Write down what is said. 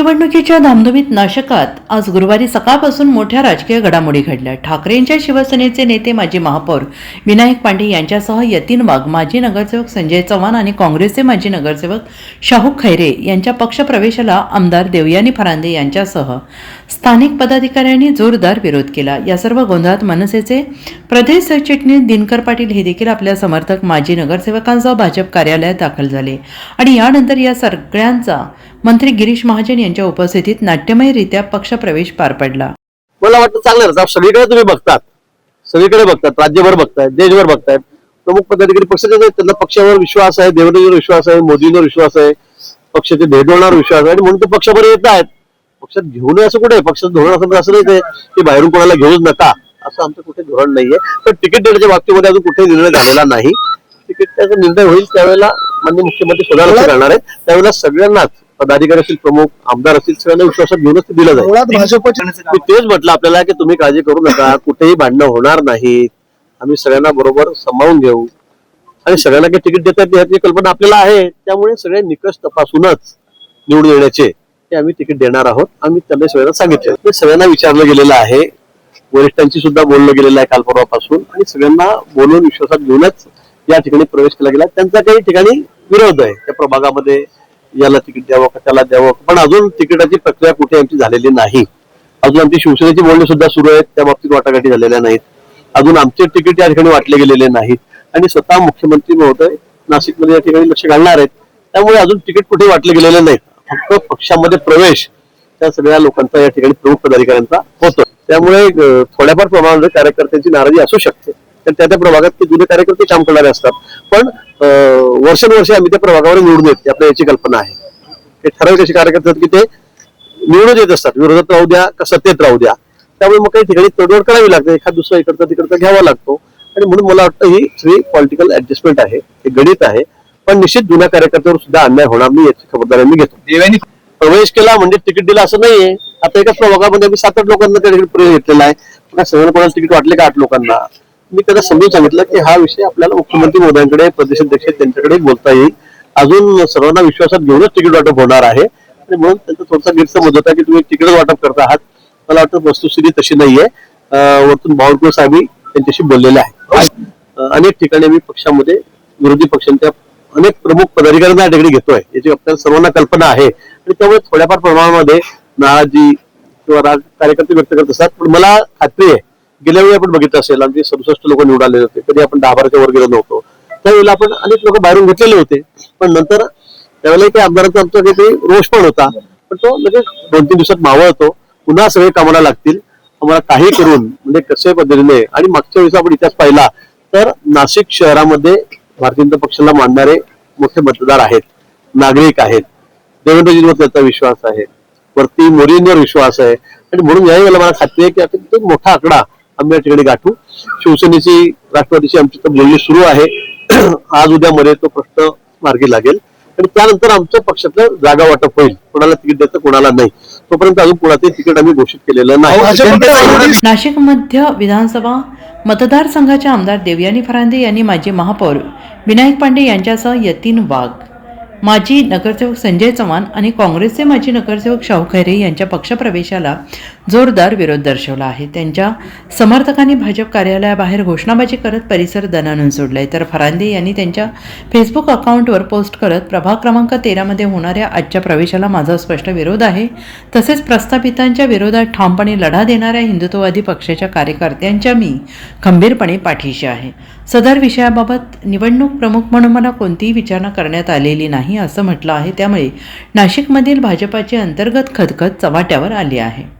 निवडणुकीच्या धामधुमीत नाशकात आज गुरुवारी सकाळपासून मोठ्या राजकीय घडामोडी घडल्या. ठाकरेंच्या शिवसेनेचे नेते माजी महापौर विनायक पांडे यांच्यासह यतीन वाघ माजी नगरसेवक संजय चव्हाण आणि काँग्रेसचे माजी नगरसेवक शाहू खैरे यांच्या पक्षप्रवेशाला आमदार देवयानी फरांदे यांच्यासह स्थानिक पदाधिकाऱ्यांनी जोरदार विरोध केला. या सर्व गोंधळात मनसेचे प्रदेश सरचिटणीस दिनकर पाटील हे देखील आपल्या समर्थक माजी नगरसेवकांसह भाजप कार्यालयात दाखल झाले. आणि यानंतर या सगळ्यांचा मंत्री गिरीश महाजन यांच्या उपस्थितीत नाट्यमयरित्या पक्षप्रवेश पार पडला. मला वाटतं चांगलं आहे. सगळीकडे तुम्ही बघतात. सगळीकडे बघतात. राज्यभर बघतायत देशभर बघतायत. प्रमुख पदाधिकारी पक्षाचे आहेत, त्यांना पक्षावर विश्वास आहे देवेंद्रजीवर विश्वास आहे मोदींवर विश्वास आहे पक्षाचे भेदवणार विश्वास आहे. आणि म्हणून ते पक्षावर येत आहेत. पक्षात घेऊन असं कुठे आहे? पक्षाचं धोरण असं तर असं नाही ते की बाहेरून कोणाला घेऊच नका. असं आमचं कुठे धोरण नाहीये. पण तिकीट देण्याच्या बाबतीमध्ये अजून कुठेही निर्णय झालेला नाही. तिकीटचा निर्णय होईल त्यावेळेला माननीय मुख्यमंत्री स्वतः लक्ष करणार आहेत. त्यावेळेला सगळ्यांनाच पदाधिकारी असतील प्रमुख आमदार असतील सगळ्यांना विश्वासात घेऊनच ते दिलं जाईल. मी तेच म्हटलं आपल्याला की तुम्ही काळजी करू नका कुठेही भांडणं होणार नाहीत. आम्ही सगळ्यांना बरोबर सांभाळून घेऊ. आणि सगळ्यांना काही तिकीट देतात याची कल्पना आपल्याला आहे. त्यामुळे सगळे निकष तपासूनच निवडून येण्याचे ते आम्ही तिकीट देणार आहोत. आम्ही त्यांना सगळ्यांना सांगितलं. ते सगळ्यांना विचारलं गेलेलं आहे. वरिष्ठांशी सुद्धा बोललं गेलेलं आहे काल परवापासून. आणि सगळ्यांना बोलून विश्वासात घेऊनच या ठिकाणी प्रवेश केला गेला. त्यांचा काही ठिकाणी विरोध आहे. त्या प्रभागामध्ये याला तिकीट द्यावं का त्याला द्यावं पण अजून तिकिटाची प्रक्रिया कुठे आमची झालेली नाही. अजून आमची शिवसेनेची बोलणी सुद्धा सुरू आहेत त्या बाबतीत वाटाघाटी झालेल्या नाहीत. अजून आमचे तिकीट या ठिकाणी वाटले गेलेले नाहीत. आणि स्वतः मुख्यमंत्री महोदय नाशिकमध्ये या ठिकाणी लक्ष घालणार आहेत. त्यामुळे अजून तिकीट कुठे वाटले गेलेले नाहीत. फक्त पक्षामध्ये प्रवेश त्या सगळ्या लोकांचा या ठिकाणी प्रमुख पदाधिकाऱ्यांचा होतो. त्यामुळे थोड्याफार प्रमाणामध्ये कार्यकर्त्यांची नाराजी असू शकते. कारण त्या त्या प्रभागात ते जुने कार्यकर्ते काम करणारे असतात. पण वर्षानुवर्षे आम्ही त्या प्रभागावर निवडून येत आपल्या याची कल्पना आहे. ते ठराविक असे कार्यकर्ते की ते निवडून येत असतात. विरोधात राहू द्या का सत्तेत राहू द्या. त्यामुळे मग काही ठिकाणी तडजोड करावी लागते. एखाद दुसरा इकडचा तिकडचा घ्यावा लागतो. आणि म्हणून मला वाटतं ही सगळी पॉलिटिकल ऍडजस्टमेंट आहे. हे गणित आहे. पण निश्चित जुन्या कार्यकर्त्यावर सुद्धा अन्याय होणार नाही याची खबरदारी मी घेतो. देवानी प्रवेश केला म्हणजे तिकीट दिलं असं नाहीये. आता एकाच प्रभागामध्ये आम्ही सात आठ लोकांना त्या ठिकाणी प्रवेश घेतलेला आहे. कोणाला तिकीट वाटले का आठ लोकांना? मी त्यांना समजून सांगितलं की हा विषय आपल्याला मुख्यमंत्री मोदयांकडे प्रदेशाध्यक्ष त्यांच्याकडे बोलता येईल. अजून सर्वांना विश्वासात घेऊनच तिकीट वाटप होणार आहे. आणि म्हणून त्यांचा थोडासा गैरसमज होता की तुम्ही तिकीट वाटप करता आहात. मला वाटतं वस्तुस्थिती तशी नाहीये. वरतून बावनकुळे साहेबी त्यांच्याशी बोललेले आहे अं, अनेक ठिकाणी आम्ही पक्षामध्ये विरोधी पक्षांच्या अनेक प्रमुख पदाधिकाऱ्यांना या ठिकाणी घेतोय. याची आपल्याला सर्वांना कल्पना आहे. आणि त्यामुळे थोड्याफार प्रमाणामध्ये नाराजी किंवा राग कार्यकर्ते व्यक्त करत असतात. पण मला खात्री आहे गेल्या वेळी आपण बघितलं असेल आमचे सदुसष्ट लोक निवडून आलेले होते. कधी आपण दहा बाराच्या वर गेलो नव्हतो. त्यावेळेला आपण अनेक लोक बाहेरून घेतलेले होते. पण नंतर त्यावेळेला काही आमदारांचा आमचा काही रोष पण होता. पण तो लगेच दोन तीन दिवसात मावळतो. पुन्हा सगळे कामाला लागतील. आम्हाला काही करून म्हणजे कसे पद्धतीने आणि मागच्या वेळेस आपण इतिहास पाहिला तर नाशिक शहरामध्ये भारतीय जनता पक्षाला मानणारे मोठे मतदार आहेत. नागरिक आहेत. देवेंद्रजींवर त्याचा विश्वास आहे. वरती मोदींवर विश्वास आहे. आणि म्हणून याही वेळेला मला खात्री आहे की आता मोठा आकडा आम्ही या ठिकाणी गाठू. शिवसेनेची राष्ट्रवादीची आमची तर बोलणी सुरू आहे. आज उद्या मध्ये तो प्रश्न मार्गी लागेल. आणि त्यानंतर आमच्या पक्षातलं जागा वाटप होईल. कोणाला तिकीट द्यायचं कोणाला नाही. तोपर्यंत अजून कोणाचे तिकीट आम्ही घोषित केलेलं नाही. नाशिक मध्य विधानसभा मतदारसंघाचे आमदार देवयानी फरांदे यांनी माजी महापौर विनायक पांडे यांच्यासह यतीन वाघ माजी नगरसेवक संजय चव्हाण आणि काँग्रेसचे माजी नगरसेवक शाहू खैरे यांच्या पक्षप्रवेशाला जोरदार विरोध दर्शवला आहे. त्यांच्या समर्थकांनी भाजप कार्यालयाबाहेर घोषणाबाजी करत परिसर दणानून सोडलाय. तर फरांदे यांनी त्यांच्या फेसबुक अकाउंटवर पोस्ट करत प्रभाग क्रमांक तेरामध्ये होणाऱ्या आजच्या प्रवेशाला माझा स्पष्ट विरोध आहे. तसेच प्रस्थापितांच्या विरोधात ठामपणे लढा देणाऱ्या हिंदुत्ववादी पक्षाच्या कार्यकर्त्यांच्या मी खंबीरपणे पाठीशी आहे. सदर विषयाबाबत निवडणूक प्रमुख म्हणून मला कोणतीही विचारणा करण्यात आलेली नाही असं म्हटलं आहे. त्यामुळे नाशिकमधील भाजपाची अंतर्गत खदखद चव्हाट्यावर आली आहे.